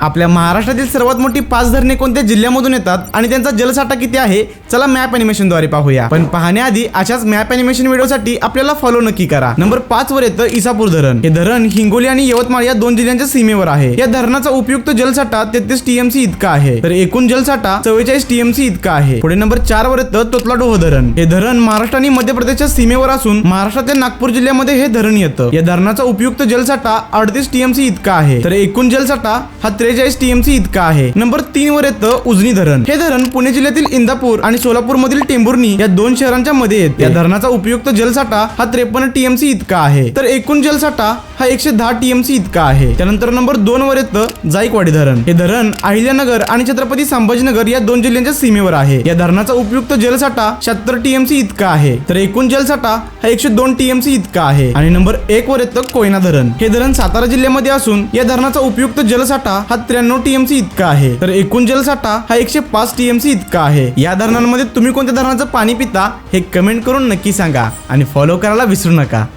आपल्या महाराष्ट्रातील सर्वात मोठी पाच धरणे कोणत्या जिल्ह्यामधून येतात आणि त्यांचा जलसाठा किती आहे? चला मॅप अॅनिमेशनद्वारे पाहूया. पण पाहण्याआधी अशाच मॅप अॅनिमेशन व्हिडिओसाठी आपल्याला फॉलो नक्की करा. नंबर पाच वर येतं इसापूर धरण. हे धरण हिंगोली आणि यवतमाळ या दोन जिल्ह्यांच्या सीमेवर आहे. या धरणाचा उपयुक्त जलसाठा तेहतीस टीएमसी इतका आहे. तर एकूण जलसाठा चव्वेचाळीस टीएमसी इतका आहे. पुढे नंबर चार वर येतं तोतलाडोह धरण. हे धरण महाराष्ट्र आणि मध्य प्रदेशच्या सीमेवर असून महाराष्ट्रातील नागपूर जिल्ह्यामध्ये हे धरण येतं. या धरणाचा उपयुक्त जलसाठा अडतीस टीएमसी इतका आहे. तर एकूण जलसाठा हा त्रेचाळीस टीएमसी इतका आहे. नंबर तीन वर येतं उजनी धरण. हे धरण पुणे जिल्ह्यातील इंदापूर आणि सोलापूर मधील टेंभुर्णी या दोन शहरांच्या मध्ये येते. या धरणाचा उपयुक्त जलसाठा हा त्रेपन्न टीएमसी इतका आहे. तर एकूण जलसाठा हा एकशे दहा टीएमसी इतका आहे. त्यानंतर नंबर दोन वर येतं जायकवाडी धरण. हे धरण अहिल्यानगर आणि छत्रपती संभाजीनगर या दोन जिल्ह्यांच्या सीमेवर आहे. या धरणाचा उपयुक्त जलसाठा शहात्तर टीएमसी इतका आहे. तर एकूण जलसाठा हा एकशे दोन टीएमसी इतका आहे. आणि नंबर एक वर येतं कोयना धरण. हे धरण सातारा जिल्ह्यामध्ये असून या धरणाचा उपयुक्त जलसाठा हा हा त्र्याण्णव टीएमसी इतका आहे. तर एकूण जलसाठा हा एकशे पाच टीएमसी इतका आहे. या धरणांमध्ये तुम्ही कोणत्या धरणाचं पाणी पिता हे कमेंट करून नक्की सांगा आणि फॉलो करायला विसरू नका.